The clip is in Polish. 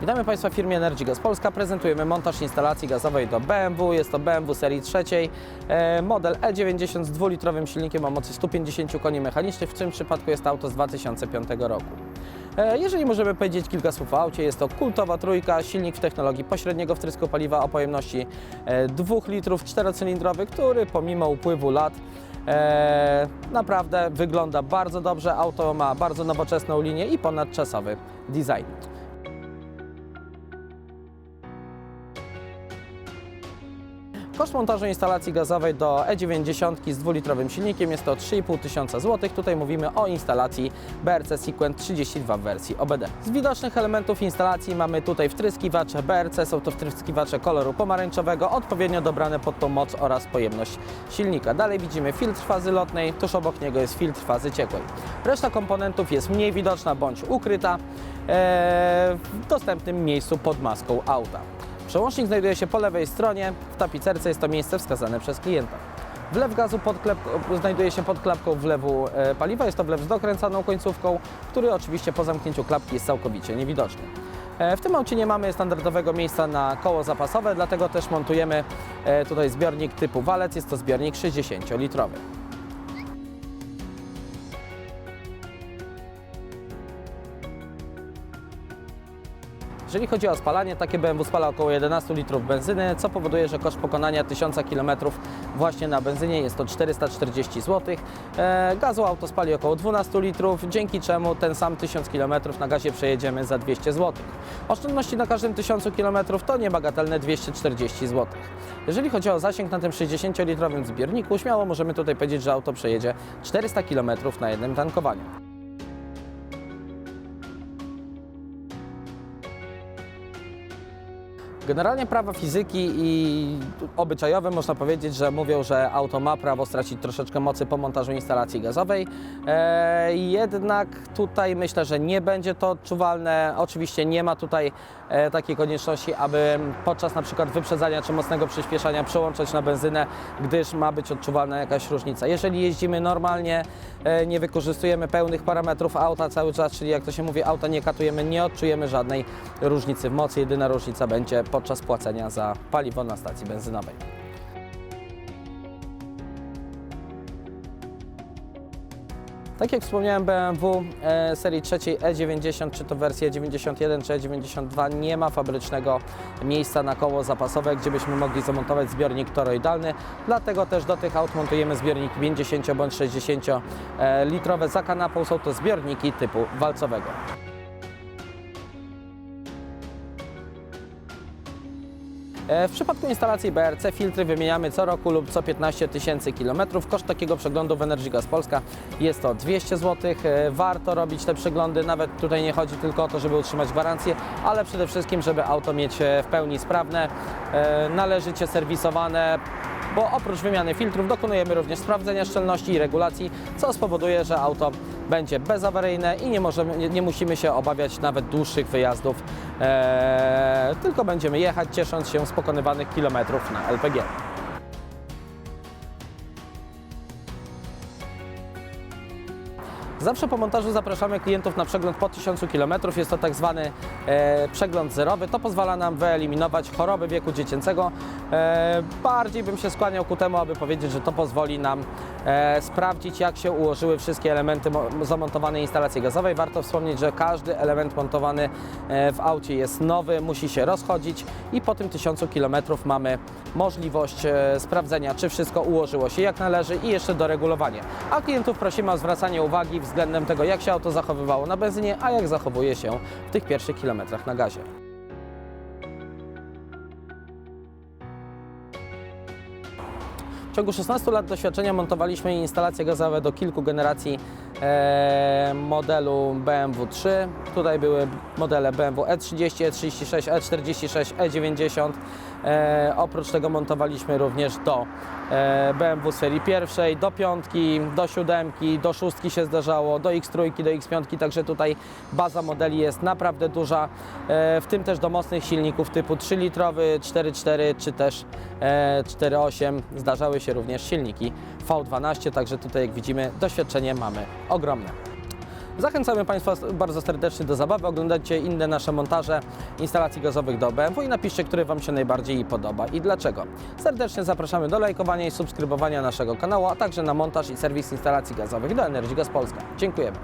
Witamy Państwa w firmie Energy Gas Polska. Prezentujemy montaż instalacji gazowej do BMW. Jest to BMW serii trzeciej, e, model E90 z dwulitrowym silnikiem o mocy 150 koni mechanicznych. W tym przypadku jest to auto z 2005 roku. E, Jeżeli możemy powiedzieć kilka słów o aucie, jest to kultowa trójka, silnik w technologii pośredniego wtrysku paliwa o pojemności e, 2 litrów, czterocylindrowy, który pomimo upływu lat e, naprawdę wygląda bardzo dobrze. Auto ma bardzo nowoczesną linię i ponadczasowy design. Koszt montażu instalacji gazowej do E90 z dwulitrowym silnikiem jest to 3,5 tysiąca złotych. Tutaj mówimy o instalacji BRC Sequent 32 w wersji OBD. Z widocznych elementów instalacji mamy tutaj wtryskiwacze BRC, są to wtryskiwacze koloru pomarańczowego, odpowiednio dobrane pod tą moc oraz pojemność silnika. Dalej widzimy filtr fazy lotnej, tuż obok niego jest filtr fazy ciekłej. Reszta komponentów jest mniej widoczna bądź ukryta e, w dostępnym miejscu pod maską auta. Przełącznik znajduje się po lewej stronie, w tapicerce jest to miejsce wskazane przez klienta. Wlew gazu pod znajduje się pod klapką wlewu e, paliwa, jest to wlew z dokręcaną końcówką, który oczywiście po zamknięciu klapki jest całkowicie niewidoczny. E, W tym aucie nie mamy standardowego miejsca na koło zapasowe, dlatego też montujemy e, tutaj zbiornik typu walec, jest to zbiornik 60-litrowy. Jeżeli chodzi o spalanie, takie BMW spala około 11 litrów benzyny, co powoduje, że koszt pokonania 1000 km właśnie na benzynie jest to 440 zł. E, gazu auto spali około 12 litrów, dzięki czemu ten sam 1000 km na gazie przejedziemy za 200 zł. Oszczędności na każdym 1000 km to niebagatelne 240 zł. Jeżeli chodzi o zasięg na tym 60-litrowym zbiorniku, śmiało możemy tutaj powiedzieć, że auto przejedzie 400 km na jednym tankowaniu. Generalnie prawa fizyki i obyczajowe można powiedzieć, że mówią, że auto ma prawo stracić troszeczkę mocy po montażu instalacji gazowej. E, jednak tutaj myślę, że nie będzie to odczuwalne. Oczywiście nie ma tutaj e, takiej konieczności, aby podczas na przykład wyprzedzania czy mocnego przyspieszania przełączać na benzynę, gdyż ma być odczuwalna jakaś różnica. Jeżeli jeździmy normalnie, e, nie wykorzystujemy pełnych parametrów auta cały czas, czyli jak to się mówi, auta nie katujemy, nie odczujemy żadnej różnicy w mocy. Jedyna różnica będzie podczas płacenia za paliwo na stacji benzynowej. Tak jak wspomniałem, BMW e, serii trzeciej E90, czy to wersja 91 czy E92, nie ma fabrycznego miejsca na koło zapasowe, gdzie byśmy mogli zamontować zbiornik toroidalny. Dlatego też do tych aut montujemy zbiorniki 50 bądź 60 e, litrowe. Za kanapą są to zbiorniki typu walcowego. W przypadku instalacji BRC filtry wymieniamy co roku lub co 15 tysięcy kilometrów. Koszt takiego przeglądu w Energy Gas Polska jest to 200 zł. E, Warto robić te przeglądy, nawet tutaj nie chodzi tylko o to, żeby utrzymać gwarancję, ale przede wszystkim, żeby auto mieć e, w pełni sprawne, e, należycie serwisowane, bo oprócz wymiany filtrów dokonujemy również sprawdzenia szczelności i regulacji, co spowoduje, że auto będzie bezawaryjne i nie, możemy, nie, nie musimy się obawiać nawet dłuższych wyjazdów, e, tylko będziemy jechać ciesząc się z pokonywanych kilometrów na LPG. Zawsze po montażu zapraszamy klientów na przegląd po 1000 km. Jest to tak zwany e, przegląd zerowy. To pozwala nam wyeliminować choroby wieku dziecięcego. E, bardziej bym się skłaniał ku temu, aby powiedzieć, że to pozwoli nam e, sprawdzić, jak się ułożyły wszystkie elementy mo- zamontowanej instalacji gazowej. Warto wspomnieć, że każdy element montowany e, w aucie jest nowy, musi się rozchodzić i po tym 1000 km mamy możliwość e, sprawdzenia, czy wszystko ułożyło się jak należy i jeszcze doregulowanie. A klientów prosimy o zwracanie uwagi względem tego, jak się auto zachowywało na benzynie, a jak zachowuje się w tych pierwszych kilometrach na gazie. W ciągu 16 lat doświadczenia montowaliśmy instalacje gazowe do kilku generacji modelu BMW 3. Tutaj były modele BMW E30, E36, E46, E90. E, oprócz tego montowaliśmy również do e, BMW serii pierwszej, do piątki, do siódemki, do szóstki się zdarzało, do X3, do X5, także tutaj baza modeli jest naprawdę duża, e, w tym też do mocnych silników typu 3-litrowy, 4.4 czy też e, 4.8. Zdarzały się również silniki V12, także tutaj jak widzimy doświadczenie mamy ogromne. Zachęcamy Państwa bardzo serdecznie do zabawy. Oglądajcie inne nasze montaże instalacji gazowych do BMW i napiszcie, który Wam się najbardziej podoba i dlaczego. Serdecznie zapraszamy do lajkowania i subskrybowania naszego kanału, a także na montaż i serwis instalacji gazowych do Energy Gaz Polska. Dziękujemy.